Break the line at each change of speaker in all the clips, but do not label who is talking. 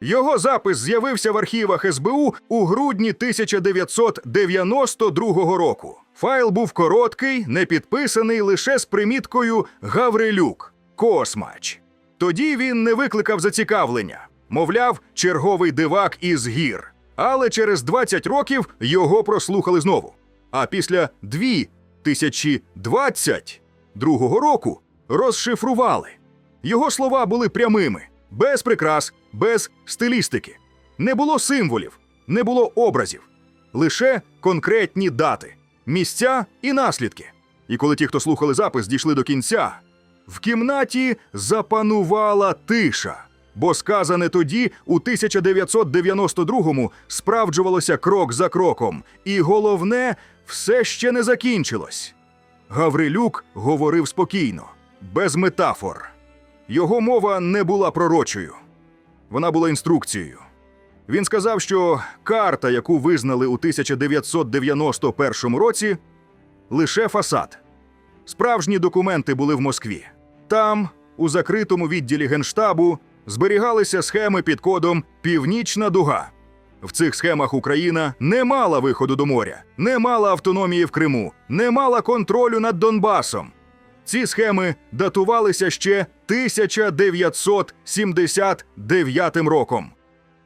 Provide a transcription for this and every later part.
Його запис з'явився в архівах СБУ у грудні 1992 року. Файл був короткий, не підписаний лише з приміткою Гаврилюк Космач. Тоді він не викликав зацікавлення, мовляв, черговий дивак із гір. Але через 20 років його прослухали знову. А після 2022 року розшифрували. Його слова були прямими, без прикрас, без стилістики. Не було символів, не було образів, лише конкретні дати, місця і наслідки. І коли ті, хто слухали запис, дійшли до кінця, в кімнаті запанувала тиша, бо сказане тоді, у 1992-му, справджувалося крок за кроком, і головне, все ще не закінчилось. Гаврилюк говорив спокійно, без метафор. Його мова не була пророчою, вона була інструкцією. Він сказав, що карта, яку визнали у 1991 році, лише фасад. Справжні документи були в Москві. Там, у закритому відділі Генштабу, зберігалися схеми під кодом Північна дуга. В цих схемах Україна не мала виходу до моря, не мала автономії в Криму, не мала контролю над Донбасом. Ці схеми датувалися ще 1979 роком.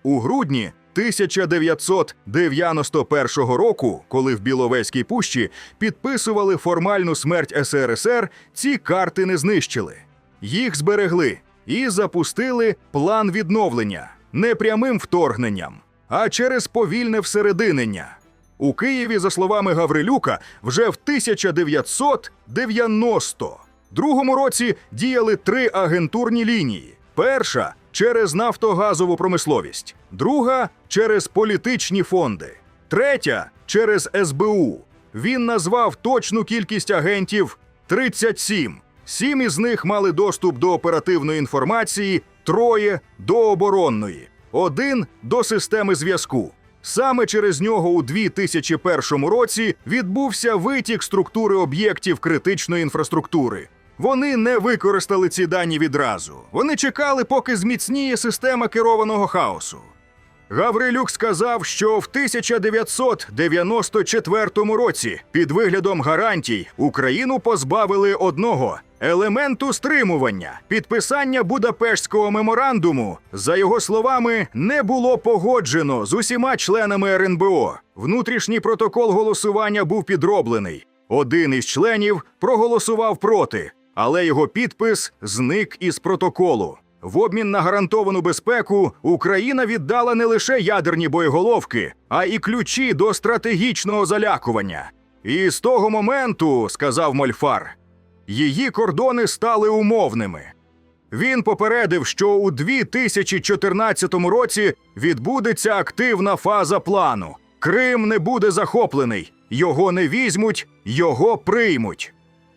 У грудні 1991 року, коли в Біловезькій пущі підписували формальну смерть СРСР, ці карти не знищили. Їх зберегли і запустили план відновлення не прямим вторгненням, а через повільне всерединення. У Києві, за словами Гаврилюка, вже в 1992 році діяли три агентурні лінії: перша через нафтогазову промисловість, друга через політичні фонди, третя через СБУ. Він назвав точну кількість агентів 37. Сім із них мали доступ до оперативної інформації, троє до оборонної, один до системи зв'язку. Саме через нього у 2001 році відбувся витік структури об'єктів критичної інфраструктури. Вони не використали ці дані відразу. Вони чекали, поки зміцніє система керованого хаосу. Гаврилюк сказав, що в 1994 році під виглядом гарантій Україну позбавили одного елементу стримування. Підписання Будапештського меморандуму, за його словами, не було погоджено з усіма членами РНБО. Внутрішній протокол голосування був підроблений. Один із членів проголосував проти, але його підпис зник із протоколу. В обмін на гарантовану безпеку Україна віддала не лише ядерні боєголовки, а й ключі до стратегічного залякування. І з того моменту, сказав Мольфар, її кордони стали умовними. Він попередив, що у 2014 році відбудеться активна фаза плану. Крим не буде захоплений, його не візьмуть, його приймуть.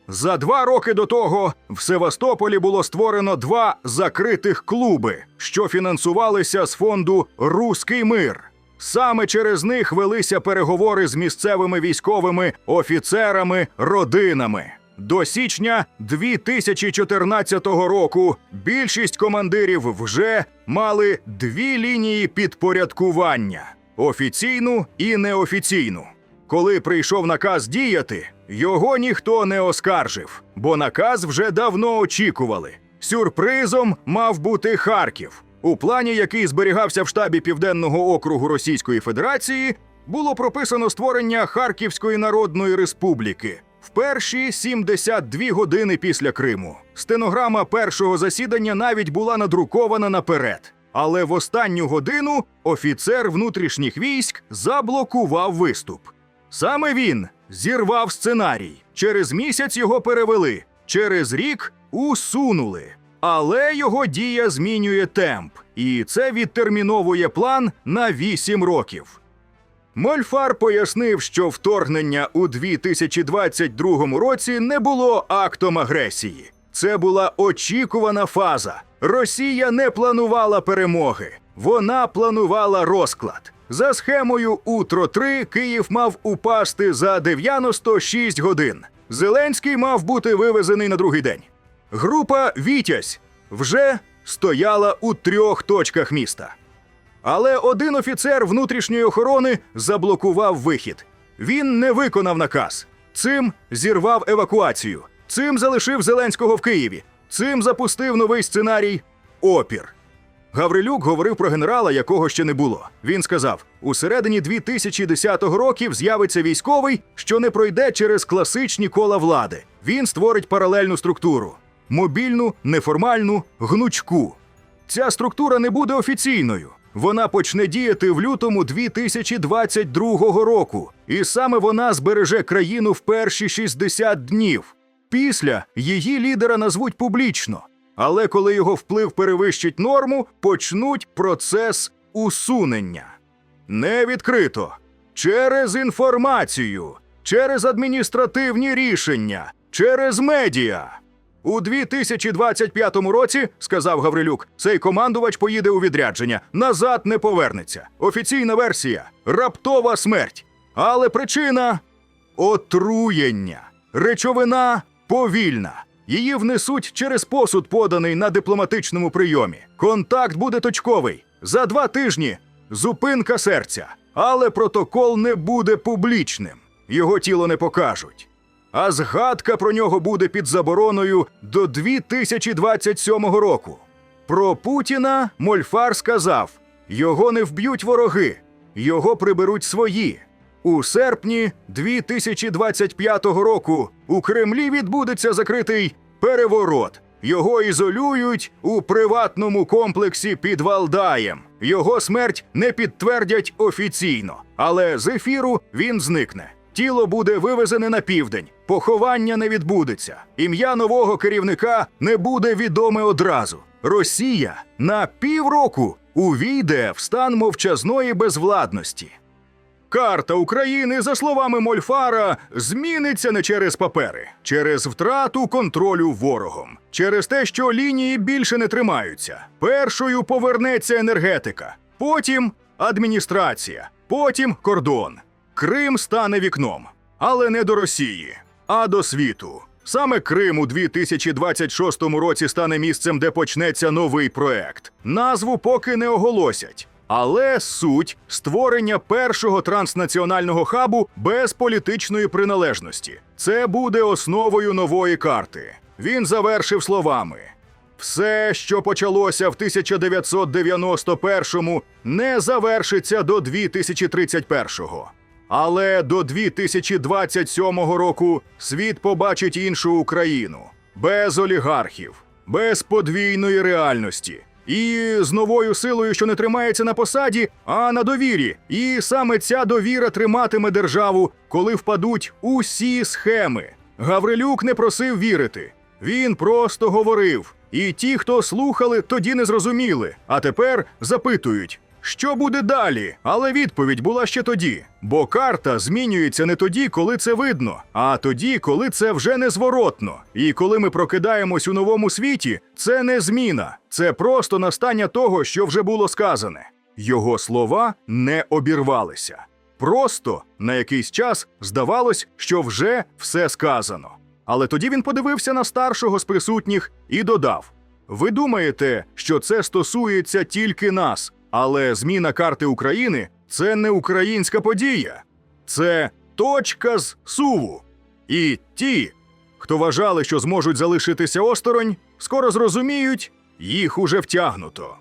За два роки до того в Севастополі було створено два закритих клуби, що фінансувалися з фонду Руський мир. Саме через них велися переговори з місцевими військовими офіцерами, родинами. До січня 2014 року більшість командирів вже мали дві лінії підпорядкування офіційну і неофіційну. Коли прийшов наказ діяти, його ніхто не оскаржив, бо наказ вже давно очікували. Сюрпризом мав бути Харків. У плані, який зберігався в штабі Південного округу Російської Федерації, було прописано створення Харківської Народної Республіки в перші 72 години після Криму. Стенограма першого засідання навіть була надрукована наперед. Але в останню годину офіцер внутрішніх військ заблокував виступ. Саме він зірвав сценарій. Через місяць його перевели, через рік усунули. Але його дія змінює темп, і це відтерміновує план на 8 років. Мольфар пояснив, що вторгнення у 2022 році не було актом агресії. Це була очікувана фаза. Росія не планувала перемоги, вона планувала розклад. За схемою Утро 3 Київ мав упасти за 96 годин. Зеленський мав бути вивезений на другий день. Група Вітязь вже стояла у трьох точках міста. Але один офіцер внутрішньої охорони заблокував вихід. Він не виконав наказ. Цим зірвав евакуацію. Цим залишив Зеленського в Києві. Цим запустив новий сценарій опір. Гаврилюк говорив про генерала, якого ще не було. Він сказав: у середині 2010 років з'явиться військовий, що не пройде через класичні кола влади. Він створить паралельну структуру: мобільну, неформальну, гнучку. Ця структура не буде офіційною. Вона почне діяти в лютому 2022 року, і саме вона збереже країну в перші 60 днів. Після її лідера назвуть публічно. Але коли його вплив перевищить норму, почнуть процес усунення. Не відкрито. Через інформацію, через адміністративні рішення, через медіа. У 2025 році, сказав Гаврилюк, цей командувач поїде у відрядження, назад не повернеться. Офіційна версія раптова смерть. Але причина отруєння. Речовина повільна. Її внесуть через посуд, поданий на дипломатичному прийомі. Контакт буде точковий. За два тижні зупинка серця. Але протокол не буде публічним. Його тіло не покажуть. А згадка про нього буде під забороною до 2027 року. Про Путіна Мольфар сказав: його не вб'ють вороги, його приберуть свої. У серпні 2025 року у Кремлі відбудеться закритий переворот. Його ізолюють у приватному комплексі під Валдаєм. Його смерть не підтвердять офіційно, але з ефіру він зникне. Тіло буде вивезене на південь, поховання не відбудеться. Ім'я нового керівника не буде відоме одразу. Росія на півроку увійде в стан мовчазної безвладності. Карта України, за словами Мольфара, зміниться не через папери, через втрату контролю ворогом, через те, що лінії більше не тримаються. Першою повернеться енергетика, потім адміністрація, потім кордон. Крим стане вікном, але не до Росії, а до світу. Саме Крим у 2026 році стане місцем, де почнеться новий проект. Назву поки не оголосять. Але суть створення першого транснаціонального хабу без політичної приналежності. Це буде основою нової карти. Він завершив словами: все, що почалося в 1991-му, не завершиться до 2031-го. Але до 2027 року світ побачить іншу Україну без олігархів, без подвійної реальності. І з новою силою, що не тримається на посаді, а на довірі. І саме ця довіра триматиме державу, коли впадуть усі схеми. Гаврилюк не просив вірити. Він просто говорив. І ті, хто слухали, тоді не зрозуміли, а тепер запитують. Що буде далі? Але відповідь була ще тоді. Бо карта змінюється не тоді, коли це видно, а тоді, коли це вже незворотно. І коли ми прокидаємось у новому світі, це не зміна, це просто настання того, що вже було сказане. Його слова не обірвалися. Просто на якийсь час здавалось, що вже все сказано. Але тоді він подивився на старшого з присутніх і додав: Ви думаєте, що це стосується тільки нас, але зміна карти України це не українська подія, це точка з суву. І ті, хто вважали, що зможуть залишитися осторонь, скоро зрозуміють, їх уже втягнуто.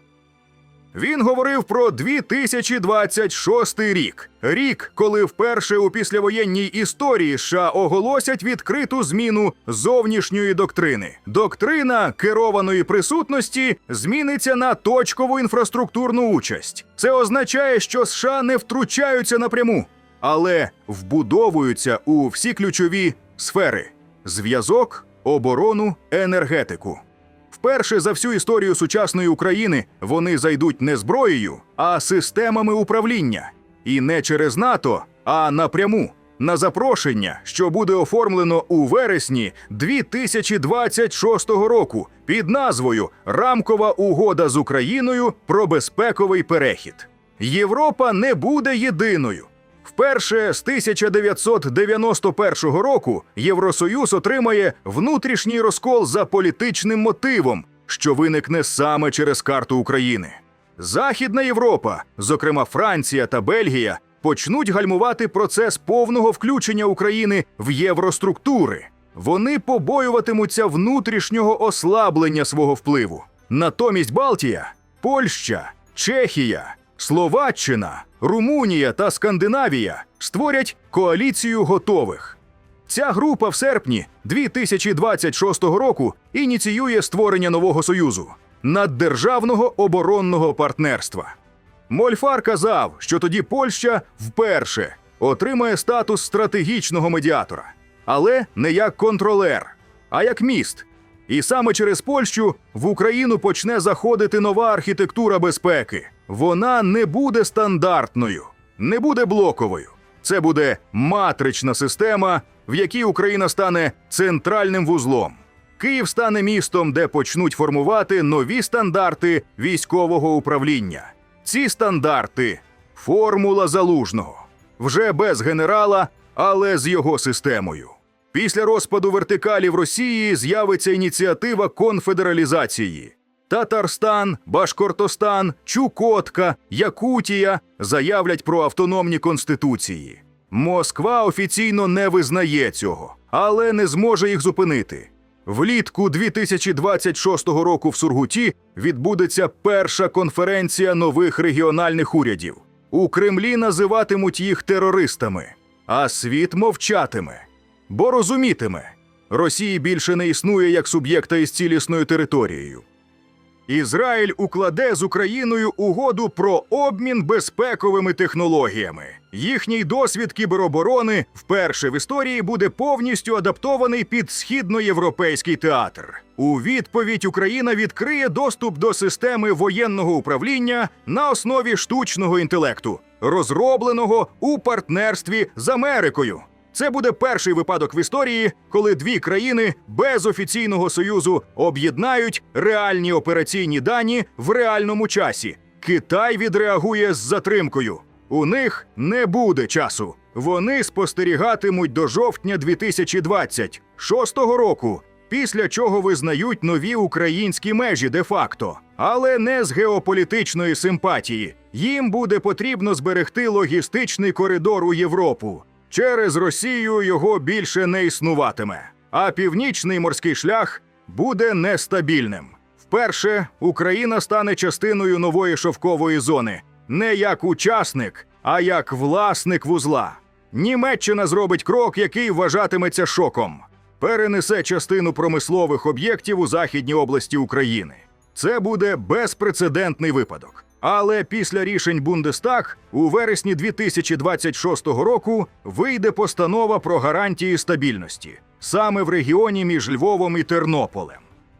Він говорив про 2026 рік, рік, коли вперше у післявоєнній історії США оголосять відкриту зміну зовнішньої доктрини. Доктрина керованої присутності зміниться на точкову інфраструктурну участь. Це означає, що США не втручаються напряму, але вбудовуються у всі ключові сфери: зв'язок, оборону, енергетику. Вперше за всю історію сучасної України вони зайдуть не зброєю, а системами управління. І не через НАТО, а напряму на запрошення, що буде оформлено у вересні 2026 року під назвою Рамкова угода з Україною про безпековий перехід. Європа не буде єдиною. Вперше з 1991 року Євросоюз отримає внутрішній розкол за політичним мотивом, що виникне саме через карту України. Західна Європа, зокрема Франція та Бельгія, почнуть гальмувати процес повного включення України в євроструктури. Вони побоюватимуться внутрішнього ослаблення свого впливу. Натомість Балтія, Польща, Чехія, Словаччина, Румунія та Скандинавія створять коаліцію готових. Ця група в серпні 2026 року ініціює створення нового союзу наддержавного оборонного партнерства. Мольфар казав, що тоді Польща вперше отримає статус стратегічного медіатора, але не як контролер, а як міст. І саме через Польщу в Україну почне заходити нова архітектура безпеки. Вона не буде стандартною, не буде блоковою. Це буде матрична система, в якій Україна стане центральним вузлом. Київ стане містом, де почнуть формувати нові стандарти військового управління. Ці стандарти формула залужного вже без генерала, але з його системою. Після розпаду вертикалі в Росії з'явиться ініціатива конфедералізації. Татарстан, Башкортостан, Чукотка, Якутія заявлять про автономні конституції. Москва офіційно не визнає цього, але не зможе їх зупинити. Влітку 2026 року в Сургуті відбудеться перша конференція нових регіональних урядів. У Кремлі називатимуть їх терористами, а світ мовчатиме, бо розумітиме, Росії більше не існує як суб'єкта із цілісною територією. Ізраїль укладе з Україною угоду про обмін безпековими технологіями. Їхній досвід кібероборони вперше в історії буде повністю адаптований під східноєвропейський театр. У відповідь Україна відкриє доступ до системи воєнного управління на основі штучного інтелекту, розробленого у партнерстві з Америкою. Це буде перший випадок в історії, коли дві країни без офіційного союзу об'єднають реальні операційні дані в реальному часі. Китай відреагує з затримкою. У них не буде часу. Вони спостерігатимуть до жовтня 2026 року, після чого визнають нові українські межі де-факто, але не з геополітичної симпатії. Їм буде потрібно зберегти логістичний коридор у Європу. Через Росію його більше не існуватиме, а північний морський шлях буде нестабільним. Вперше Україна стане частиною нової шовкової зони не як учасник, а як власник вузла. Німеччина зробить крок, який вважатиметься шоком. Перенесе частину промислових об'єктів у західній області України. Це буде безпрецедентний випадок. Але після рішень Бундестаг у вересні 2026 року вийде постанова про гарантії стабільності саме в регіоні між Львовом і Тернополем.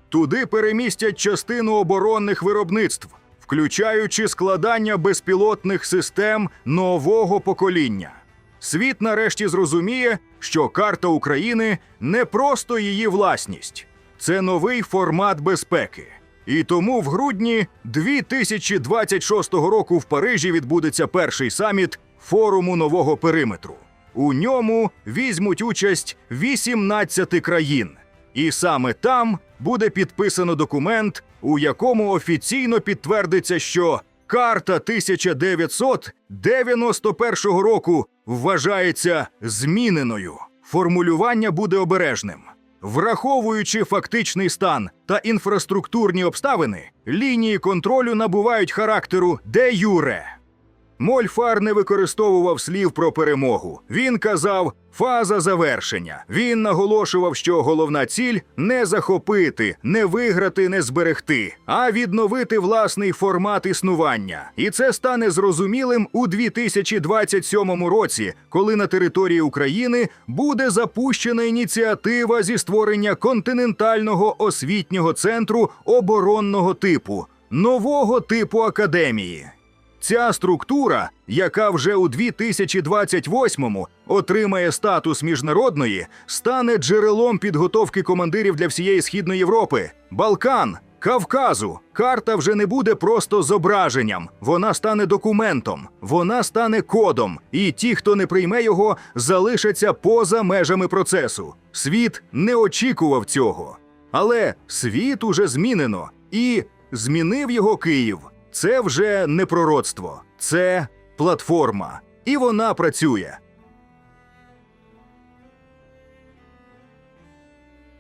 Туди перемістять частину оборонних виробництв, включаючи складання безпілотних систем нового покоління. Світ нарешті зрозуміє, що карта України не просто її власність, це новий формат безпеки. І тому в грудні 2026 року в Парижі відбудеться перший саміт форуму нового периметру. У ньому візьмуть участь 18 країн. І саме там буде підписано документ, у якому офіційно підтвердиться, що карта 1991 року вважається зміненою. Формулювання буде обережним. Враховуючи фактичний стан та інфраструктурні обставини, лінії контролю набувають характеру де юре. Мольфар не використовував слів про перемогу. Він казав фаза завершення. Він наголошував, що головна ціль не захопити, не виграти, не зберегти, а відновити власний формат існування. І це стане зрозумілим у 2027 році, коли на території України буде запущена ініціатива зі створення континентального освітнього центру оборонного типу, нового типу академії. Ця структура, яка вже у 2028-му отримає статус міжнародної, стане джерелом підготовки командирів для всієї східної Європи, Балкан, Кавказу. Карта вже не буде просто зображенням, вона стане документом, вона стане кодом, і ті, хто не прийме його, залишаться поза межами процесу. Світ не очікував цього. Але світ уже змінено, і змінив його Київ. Це вже не пророцтво, це платформа. І вона працює.